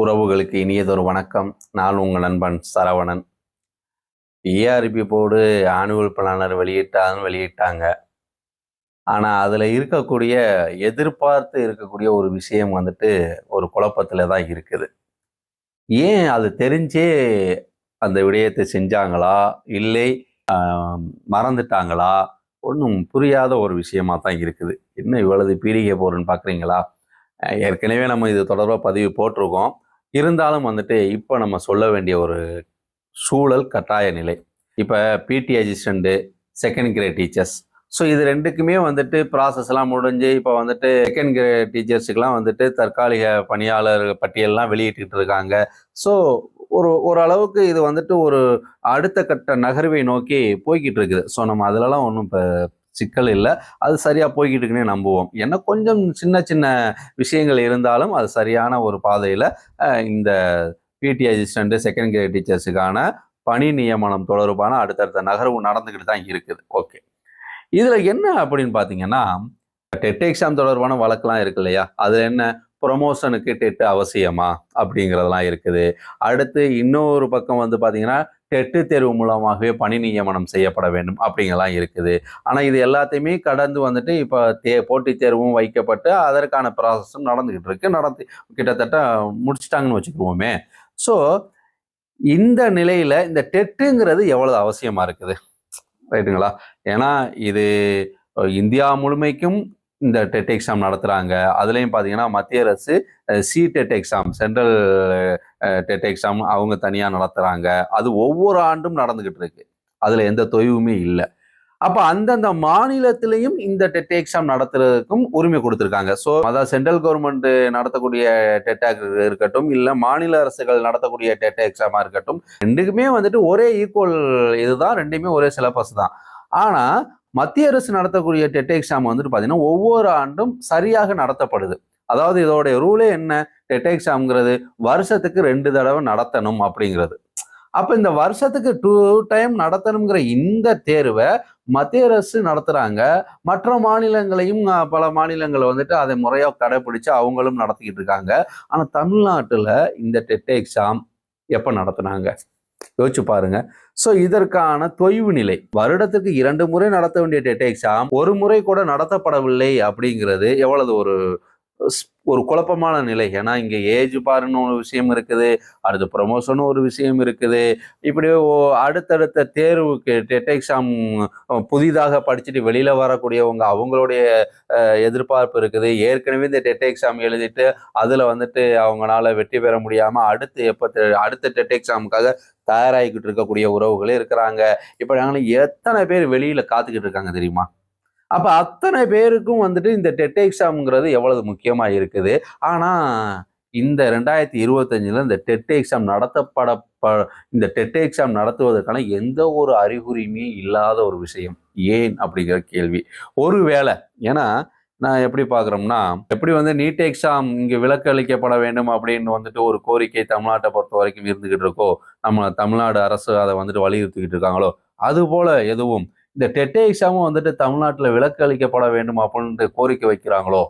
உறவுகளுக்கு இனியதொரு வணக்கம். நான் உங்கள் நண்பன் Saravanan. ARB board annual planner வெளியிட்டாலும் வெளியிட்டாங்க. ஆனால் அதில் இருக்கக்கூடிய எதிர்பார்த்து இருக்கக்கூடிய ஒரு விஷயம் வந்துட்டு ஒரு குழப்பத்தில் தான் இருக்குது. ஏன் அது தெரிஞ்சே அந்த விடயத்தை செஞ்சாங்களா? இல்லை மறந்துட்டாங்களா? ஒன்றும் புரியாத ஒரு விஷயமா தான் இருக்குது. என்ன இவ்வளவு பீடிகை போறேன்னு பார்க்குறீங்களா ஏற்கனவே நம்ம இது தொடர்பாக பதிவு போட்டிருக்கோம். இருந்தாலும் வந்துட்டு இப்போ நம்ம சொல்ல வேண்டிய ஒரு சூழல் கட்டாய நிலை. இப்போ BT assistant second grade teachers so இது ரெண்டுக்குமே வந்துட்டு ப்ராசஸ்லாம் முடிஞ்சு இப்போ வந்துட்டு செகண்ட் கிரேட் டீச்சர்ஸுக்கெலாம் வந்துட்டு தற்காலிக பணியாளர் பட்டியல்லாம் வெளியிட்டு இருக்காங்க. ஸோ ஒரு ஓரளவுக்கு இது வந்துட்டு ஒரு அடுத்த கட்ட நகர்வை நோக்கி போய்கிட்டு இருக்குது. ஸோ நம்ம அதிலலாம் ஒன்றும் இப்போ சிக்கல் இல்லை. அது சரியாக போய்கிட்டு இருக்குன்னே நம்புவோம். ஏன்னா கொஞ்சம் சின்ன சின்ன விஷயங்கள் இருந்தாலும் அது சரியான ஒரு பாதையில் இந்த பிடி அசிஸ்டண்ட்டு செகண்ட் கிரேட் டீச்சர்ஸுக்கான பணி நியமனம் தொடர்பான அடுத்தடுத்த நகர்வு நடந்துக்கிட்டு தான் இருக்குது. ஓகே இதில் என்ன அப்படின்னு பார்த்தீங்கன்னா டெட் எக்ஸாம் தொடர்பான வழக்கெலாம் இருக்கு இல்லையா? அது என்ன? ப்ரொமோஷனுக்கு டெட் அவசியமா? அப்படிங்கிறதெல்லாம் இருக்குது. அடுத்து இன்னொரு பக்கம் வந்து பார்த்தீங்கன்னா டெட்டு தேர்வு மூலமாகவே பணி நியமனம் செய்யப்பட வேண்டும் அப்படிங்கலாம் இருக்குது. ஆனால் இது எல்லாத்தையுமே கடந்து வந்துட்டு இப்போ தே போட்டித் தேர்வும் வைக்கப்பட்டு அதற்கான ப்ராசஸும் நடந்துக்கிட்டு இருக்கு. நடந்து கிட்டத்தட்ட முடிச்சிட்டாங்கன்னு வச்சுக்குவோமே. ஸோ இந்த நிலையில் இந்த டெட்டுங்கிறது எவ்வளவு அவசியமாக இருக்குது? ரைட்டுங்களா? ஏன்னா இது இந்தியா முழுமைக்கும் இந்த டெட் எக்ஸாம் நடத்துகிறாங்க அதுலேயும் பார்த்தீங்கன்னா மத்திய அரசு C TET exam central TET exam அவங்க தனியாக நடத்துகிறாங்க அது ஒவ்வொரு ஆண்டும் நடந்துக்கிட்டு இருக்கு. அதில் எந்த தொய்வுமே இல்லை. அப்போ அந்தந்த மாநிலத்திலையும் இந்த டெட் எக்ஸாம் நடத்துறதுக்கும் உரிமை கொடுத்துருக்காங்க. ஸோ அதாவது சென்ட்ரல் கவர்மெண்ட் நடத்தக்கூடிய டெட்டாக் இருக்கட்டும் இல்லை மாநில அரசுகள் நடத்தக்கூடிய டெட் எக்ஸாமாக இருக்கட்டும் ரெண்டுக்குமே வந்துட்டு ஒரே ஈக்குவல் இதுதான் ரெண்டுமே ஒரே சிலபஸ் தான். ஆனால் மத்திய அரசு நடத்தக்கூடிய டெட் எக்ஸாம் வந்துட்டு பார்த்தீங்கன்னா ஒவ்வொரு ஆண்டும் சரியாக நடத்தப்படுது. அதாவது இதோடைய ரூலே என்ன? டெட் எக்ஸாம்ங்கிறது வருஷத்துக்கு ரெண்டு தடவை நடத்தணும் அப்படிங்கிறது. அப்போ இந்த வருஷத்துக்கு டூ டைம் நடத்தணுங்கிற இந்த தேர்வை மத்திய அரசு நடத்துகிறாங்க மற்ற மாநிலங்களையும் பல மாநிலங்கள் வந்துட்டு அதை முறையாக கடைபிடிச்சு அவங்களும் நடத்திக்கிட்டு இருக்காங்க. ஆனால் தமிழ்நாட்டில் இந்த டெட் எக்ஸாம் எப்போ நடத்துனாங்க? யோசிச்சு பாருங்க. ஸோ இதற்கான தொய்வு நிலை. வருடத்துக்கு இரண்டு முறை நடத்த வேண்டிய டெட் எக்ஸாம் ஒரு முறை கூட நடத்தப்படவில்லை அப்படிங்கிறது எவ்வளவு ஒரு ஒரு குழப்பமான நிலை. ஏன்னா இங்கே ஏஜ் பாருன்னு ஒரு விஷயம் இருக்குது. அடுத்து ப்ரொமோஷன் ஒரு விஷயம் இருக்குது. இப்படி ஓ- அடுத்தடுத்த தேர்வுக்கு டெட் எக்ஸாம் புதிதாக படிச்சுட்டு வெளியில் வரக்கூடியவங்க அவங்களுடைய எதிர்பார்ப்பு இருக்குது. ஏற்கனவே இந்த டெட் எக்ஸாம் எழுதிட்டு அதில் வந்துட்டு அவங்களால வெற்றி பெற முடியாமல் அடுத்து எப்போ அடுத்த டெட் எக்ஸாமுக்காக தயாராகிக்கிட்டு இருக்கக்கூடிய உறவுகளே இருக்கிறாங்க. இப்போ நாங்களும் எத்தனை பேர் வெளியில் காத்துக்கிட்டு இருக்காங்க தெரியுமா? அப்போ அத்தனை பேருக்கும் வந்துட்டு இந்த டெட் எக்ஸாம்ங்கிறது எவ்வளவு முக்கியமாக இருக்குது? ஆனால் இந்த ரெண்டாயிரத்தி இருபத்தஞ்சில் இந்த டெட் எக்ஸாம் நடத்தப்பட ப- இந்த டெட் எக்ஸாம் நடத்துவதற்கான எந்த ஒரு அறிகுறியுமே இல்லாத ஒரு விஷயம். ஏன் அப்படிங்கிற கேள்வி. ஒருவேளை ஏன்னா நான் எப்படி பார்க்குறோம்னா எப்படி வந்து நீட் எக்ஸாம் இங்கே விலக்கு அளிக்கப்பட வேண்டும் அப்படின்னு வந்துட்டு ஒரு கோரிக்கை தமிழ்நாட்டை பொறுத்த வரைக்கும் இருந்துக்கிட்டு இருக்கோ நம்ம தமிழ்நாடு அரசு அதை வந்துட்டு வலியுறுத்திக்கிட்டு இருக்காங்களோ அதுபோல் எதுவும் இந்த டெட் எக்ஸாமும் வந்துட்டு தமிழ்நாட்டில் விலக்கு அளிக்கப்பட வேண்டும் அப்படின்ட்டு கோரிக்கை வைக்கிறாங்களோ?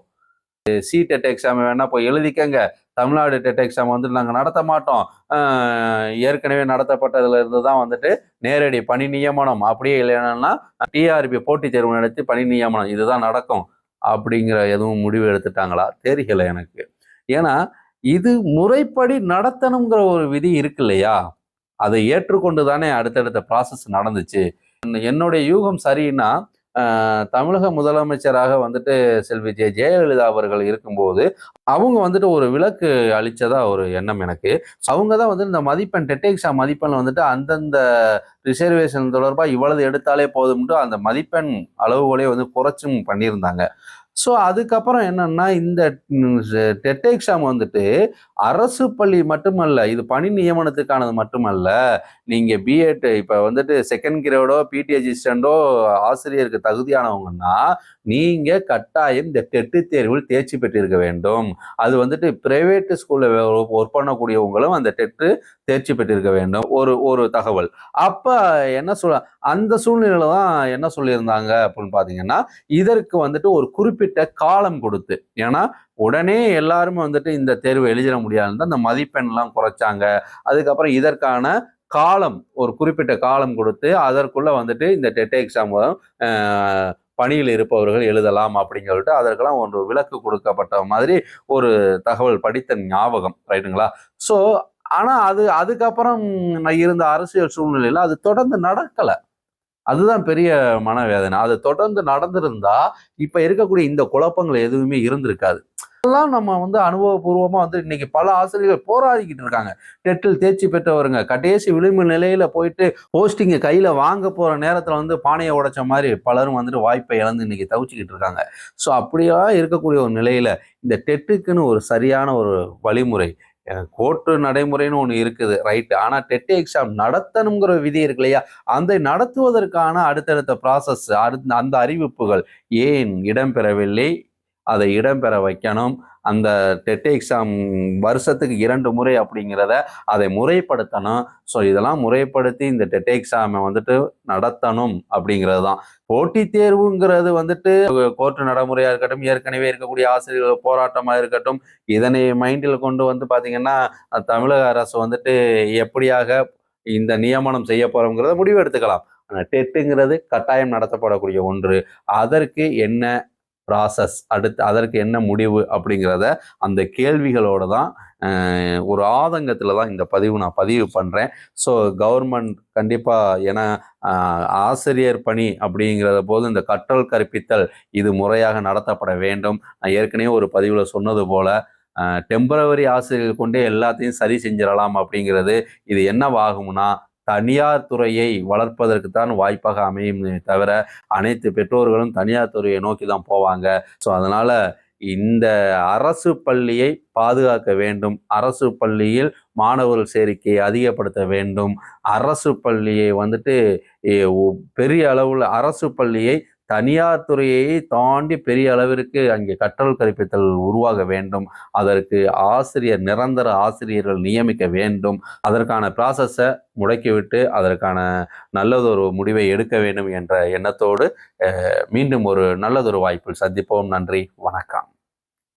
சி டெட் எக்ஸாம் வேணா போய் எழுதிக்கங்க. தமிழ்நாடு டெட் எக்ஸாம் வந்துட்டு நாங்கள் நடத்த மாட்டோம். ஏற்கனவே நடத்தப்பட்டதுல இருந்து தான் வந்துட்டு நேரடி பணி நியமனம். அப்படியே இல்லைன்னா டிஆர்பி போட்டித் தேர்வு நடத்தி பணி நியமனம். இதுதான் நடக்கும் அப்படிங்கிற எதுவும் முடிவு எடுத்துட்டாங்களா? தெரியல எனக்கு. ஏன்னா இது முறைப்படி நடத்தணுங்கிற ஒரு விதி இருக்கு இல்லையா? அதை ஏற்றுக்கொண்டு தானே அடுத்தடுத்த ப்ராசஸ் நடந்துச்சு. என்னுடைய யூகம் சரின்னா தமிழக முதலமைச்சராக வந்துட்டு செல்வி ஜெ ஜெயலலிதா அவர்கள் இருக்கும்போது அவங்க வந்துட்டு ஒரு விலக்கு அளித்ததா ஒரு எண்ணம் எனக்கு. அவங்க தான் வந்து இந்த மதிப்பெண் டெட் எக்ஸாம் மதிப்பெண் வந்துட்டு அந்தந்த ரிசர்வேஷன் தொடர்பாக இவ்வளவு எடுத்தாலே போதும்ட்டு அந்த மதிப்பெண் அளவுகளே வந்து குறைச்சும் பண்ணியிருந்தாங்க. ஸோ அதுக்கப்புறம் என்னன்னா இந்த டெட் எக்ஸாம் வந்துட்டு அரசு பள்ளி மட்டுமல்ல இது பணி நியமனத்துக்கானது மட்டுமல்ல நீங்கள் பிஎட் இப்போ வந்துட்டு செகண்ட் கிரேடோ பிடி அசிஸ்டண்டோ ஆசிரியருக்கு தகுதியானவங்கன்னா நீங்க கட்டாயம் இந்த டெட்டு தேர்வில் தேர்ச்சி பெற்றிருக்க வேண்டும். அது வந்துட்டு பிரைவேட் ஸ்கூல்ல ஒர்க் பண்ணக்கூடியவங்களும் அந்த டெட்டு தேர்ச்சி பெற்றிருக்க வேண்டும். ஒரு ஒரு தகவல். அப்ப என்ன சொல்ல அந்த சூழ்நிலையில தான் என்ன சொல்லியிருந்தாங்க அப்படின்னு பாத்தீங்கன்னா இதற்கு வந்துட்டு ஒரு குறிப்பிட்ட காலம் கொடுத்து ஏன்னா உடனே எல்லாருமே வந்துட்டு இந்த தேர்வு எழுதிட முடியாதுன்னு அந்த மதிப்பெண்லாம் குறைச்சாங்க. அதுக்கப்புறம் இதற்கான காலம் ஒரு குறிப்பிட்ட காலம் கொடுத்து அதற்குள்ள வந்துட்டு இந்த டெட் எக்ஸாம் பணியில் இருப்பவர்கள் எழுதலாம் அப்படின்னு சொல்லிட்டு அதற்கெல்லாம் ஒரு விலக்கு கொடுக்கப்பட்ட மாதிரி ஒரு தகவல் படித்த ஞாபகம் ரைட்டுங்களா ஸோ ஆனால் அது அதுக்கப்புறம் நான் இருந்த அரசியல் சூழ்நிலையில் அது தொடர்ந்து நடக்கலை. அதுதான் பெரிய மனவேதனை. அது தொடர்ந்து நடந்திருந்தா இப்ப இருக்கக்கூடிய இந்த குழப்பங்கள் எதுவுமே இருந்திருக்காது. எல்லாம் நம்ம வந்து அனுபவபூர்வமா வந்து இன்னைக்கு பல ஆசிரியர்கள் போராடிக்கிட்டு இருக்காங்க. டெட்டில் தேர்ச்சி பெற்றவருங்க கடைசி விளிம்பு நிலையில போயிட்டு போஸ்டிங்க கையில வாங்க போற நேரத்துல வந்து பானையை உடைச்ச மாதிரி பலரும் வந்துட்டு வாய்ப்பை இழந்து இன்னைக்கு தவிச்சுக்கிட்டு இருக்காங்க. ஸோ அப்படியா இருக்கக்கூடிய ஒரு நிலையில இந்த டெட்டுக்குன்னு ஒரு சரியான ஒரு வழிமுறை கோர்ட்டு நடைமுறைன்னு ஒன்று இருக்குது. ரைட்டு ஆனால் டெட் எக்ஸாம் நடத்தணுங்கிற விதி இருக்கு இல்லையா? அந்த நடத்துவதற்கான அடுத்தடுத்த ப்ராசஸ் அடுத்த அந்த அறிவிப்புகள் ஏன் இடம்பெறவில்லை? அதை இடம்பெற வைக்கணும். அந்த டெட் எக்ஸாம் வருஷத்துக்கு இரண்டு முறை அப்படிங்கிறத அதை முறைப்படுத்தணும். ஸோ இதெல்லாம் முறைப்படுத்தி இந்த டெட் எக்ஸாமை வந்துட்டு நடத்தணும் அப்படிங்கிறது தான். போட்டித் தேர்வுங்கிறது வந்துட்டு கோர்ட்டு நடைமுறையாக இருக்கட்டும் ஏற்கனவே இருக்கக்கூடிய ஆசிரியர்கள் போராட்டமாக இருக்கட்டும் இதனை மைண்டில் கொண்டு வந்து பார்த்தீங்கன்னா தமிழக அரசு வந்துட்டு எப்படியாக இந்த நியமனம் செய்ய போகிறோங்கிறத முடிவு எடுத்துக்கலாம் ஆனால் டெட்டுங்கிறது கட்டாயம் நடத்தப்படக்கூடிய ஒன்று. அதற்கு என்ன ப்ராசஸ் அடுத்து அதற்கு என்ன முடிவு அப்படிங்கிறத அந்த கேள்விகளோட தான் ஒரு ஆதங்கத்தில் தான் இந்த பதிவு நான் பதிவு பண்ணுறேன் ஸோ கவர்மெண்ட் கண்டிப்பாக ஏன்னா ஆசிரியர் பணி அப்படிங்கிறத போது இந்த கற்றல் கற்பித்தல் இது முறையாக நடத்தப்பட வேண்டும். நான் ஏற்கனவே ஒரு பதிவில் சொன்னது போல் டெம்பரவரி ஆசிரியர்கள் கொண்டே எல்லாத்தையும் சரி செஞ்சிடலாம் அப்படிங்கிறது இது என்னவாகும்னா தனியார் துறையை வளர்ப்பதற்கு தான் வாய்ப்பாக அமையும் தவிர அனைத்து பெற்றோர்களும் தனியார் துறையை நோக்கி தான் போவாங்க. ஸோ அதனால் இந்த அரசு பள்ளியை பாதுகாக்க வேண்டும். அரசு பள்ளியில் மாணவர்கள் சேர்க்கையை அதிகப்படுத்த வேண்டும். அரசு பள்ளியை வந்துட்டு பெரிய அளவில் அரசு பள்ளியை தனியார் துறையை தாண்டி பெரிய அளவிற்கு அங்கே கற்றல் கற்பித்தல் உருவாக வேண்டும். அதற்கு ஆசிரியர் நிரந்தர ஆசிரியர்கள் நியமிக்க வேண்டும். அதற்கான ப்ராசஸை முடக்கிவிட்டு அதற்கான நல்லதொரு முடிவை எடுக்க வேண்டும் என்ற எண்ணத்தோடு மீண்டும் ஒரு நல்லதொரு வாய்ப்பில் சந்திப்போம். நன்றி வணக்கம்.